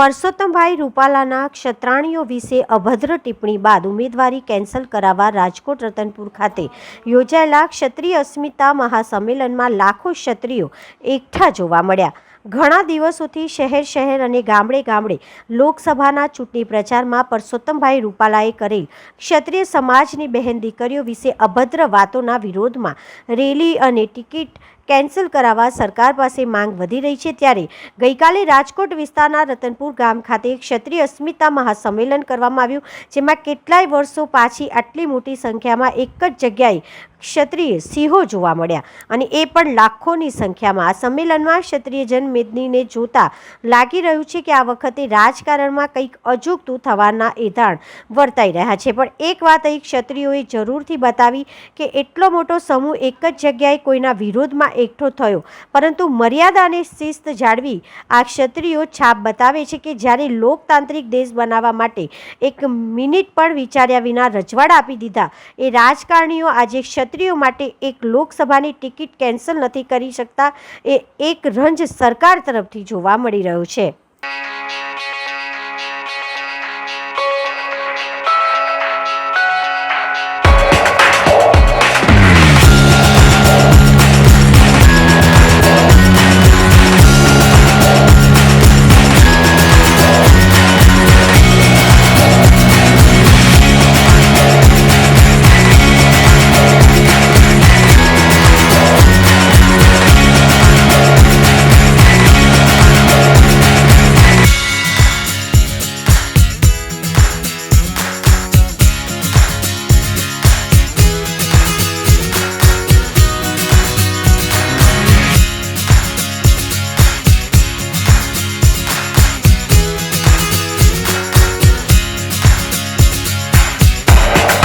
પરસોત્તમભાઈ રૂપાલાના ક્ષત્રાણીઓ વિશે અભદ્ર ટિપ્પણી બાદ ઉમેદવારી કેન્સલ કરાવવા રાજકોટ રતનપુર ખાતે યોજાયેલા ક્ષત્રિય અસ્મિતા મહાસંમેલનમાં લાખો ક્ષત્રિયો એકઠા જોવા મળ્યા. ઘણા દિવસોથી શહેર શહેર અને ગામડે ગામડે લોકસભાના ચૂંટણી પ્રચારમાં પરસોત્તમભાઈ રૂપાલાએ કરેલ ક્ષત્રિય સમાજની બહેન દીકરીઓ વિશે અભદ્ર વાતોના વિરોધમાં રેલી અને ટિકિટ કેન્સલ કરાવવા સરકાર પાસે માંગ વધી રહી છે ત્યારે ગઈકાલે રાજકોટ વિસ્તારના રતનપુર ગામ ખાતે ક્ષત્રિય અસ્મિતા મહાસંમેલન કરવામાં આવ્યું, જેમાં કેટલાય વર્ષો પાછી આટલી મોટી સંખ્યામાં એક જ જગ્યાએ ક્ષત્રિય સિંહો જોવા મળ્યા અને એ પણ લાખોની સંખ્યામાં. આ સંમેલનમાં ક્ષત્રિય જનમેદનીને જોતા લાગી રહ્યું છે કે આ વખતે રાજકારણમાં કંઈક અજુગતું થવાના એધાણ વર્તાઈ રહ્યા છે. પણ એક વાત અહીં ક્ષત્રિયોએ જરૂરથી બતાવી કે એટલો મોટો સમૂહ એક જ જગ્યાએ કોઈના વિરોધમાં એકઠો થયો. પરંતુ મર્યાદા અને શિસ્ત જાળવી આ ક્ષત્રિયો છાપ બતાવે છે કે જ્યારે લોકતાંત્રિક દેશ બનાવવા માટે એક મિનિટ પણ વિચાર્યા વિના રજવાડા આપી દીધા, એ રાજકારણીઓ આજે ક્ષત્રિયો માટે એક લોકસભાની ટિકિટ કેન્સલ નથી કરી શકતા, એ એક રંજ સરકાર તરફથી જોવા મળી રહ્યો છે.